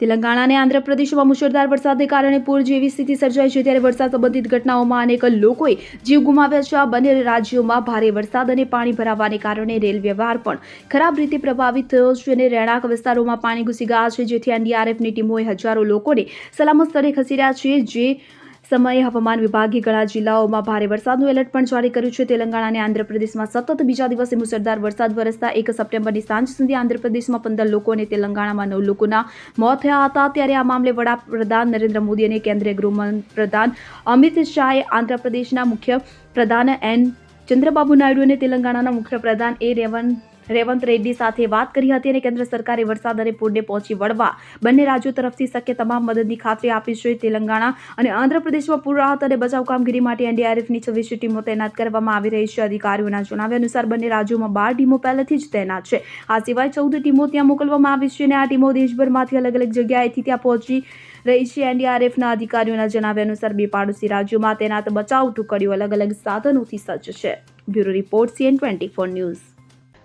તેલંગાણા અને આંધ્રપ્રદેશમાં મુશળધાર વરસાદને કારણે પૂર જેવી સ્થિતિ સર્જાઈ છે ત્યારે વરસાદ સંબંધિત ઘટનાઓમાં અનેક લોકોએ જીવ ગુમાવ્યા છે. આ બંને રાજ્યોમાં ભારે વરસાદ અને પાણી ભરાવાને કારણે રેલ વ્યવહાર પણ ખરાબ રીતે પ્રભાવિત થયો છે અને રહેણાંક વિસ્તારોમાં પાણી ઘૂસી ગયા છે, જેથી એનડીઆરએફની ટીમોએ હજારો લોકોને સલામત સ્થળે ખસેડ્યા છે, જે સમયે હવામાન વિભાગે ઘણા જિલ્લાઓમાં ભારે વરસાદનું એલર્ટ પણ જારી કર્યું છે. તેલંગાણા અને આંધ્રપ્રદેશમાં સતત બીજા દિવસે મુસળધાર વરસાદ વરસતા એક સપ્ટેમ્બરની સાંજ સુધી આંધ્રપ્રદેશમાં પંદર લોકો અને તેલંગાણામાં નવ લોકોના મોત થયા હતા. ત્યારે આ મામલે વડાપ્રધાન નરેન્દ્ર મોદી અને કેન્દ્રીય ગૃહપ્રધાન અમિત શાહે આંધ્રપ્રદેશના મુખ્ય પ્રધાન એન. ચંદ્રબાબુ નાયડુ અને તેલંગાણાના મુખ્યપ્રધાન એ. રેવન રેવંત રેડ્ડી સાથે વાત કરી હતી અને કેન્દ્ર સરકારે વરસાદ અને પૂરને પહોંચી વળવા બંને રાજ્યો તરફથી શક્ય તમામ મદદની ખાતરી આપી છે. તેલંગાણા અને આંધ્રપ્રદેશમાં પૂર રાહત અને બચાવ કામગીરી માટે એનડીઆરએફની છવ્વીસ ટીમો તૈનાત કરવામાં આવી રહી છે. અધિકારીઓના જણાવ્યા અનુસાર બંને રાજ્યોમાં બાર ટીમો પહેલેથી જ તૈનાત છે. આ સિવાય ચૌદ ટીમો ત્યાં મોકલવામાં આવી છે અને આ ટીમો દેશભરમાંથી અલગ અલગ જગ્યાએથી ત્યાં પહોંચી રહી છે. એનડીઆરએફના અધિકારીઓના જણાવ્યા અનુસાર બે પાડોશી રાજ્યોમાં તૈનાત બચાવ ટુકડીઓ અલગ અલગ સાધનોથી સજ્જ છે. Bureau report CN twenty four news.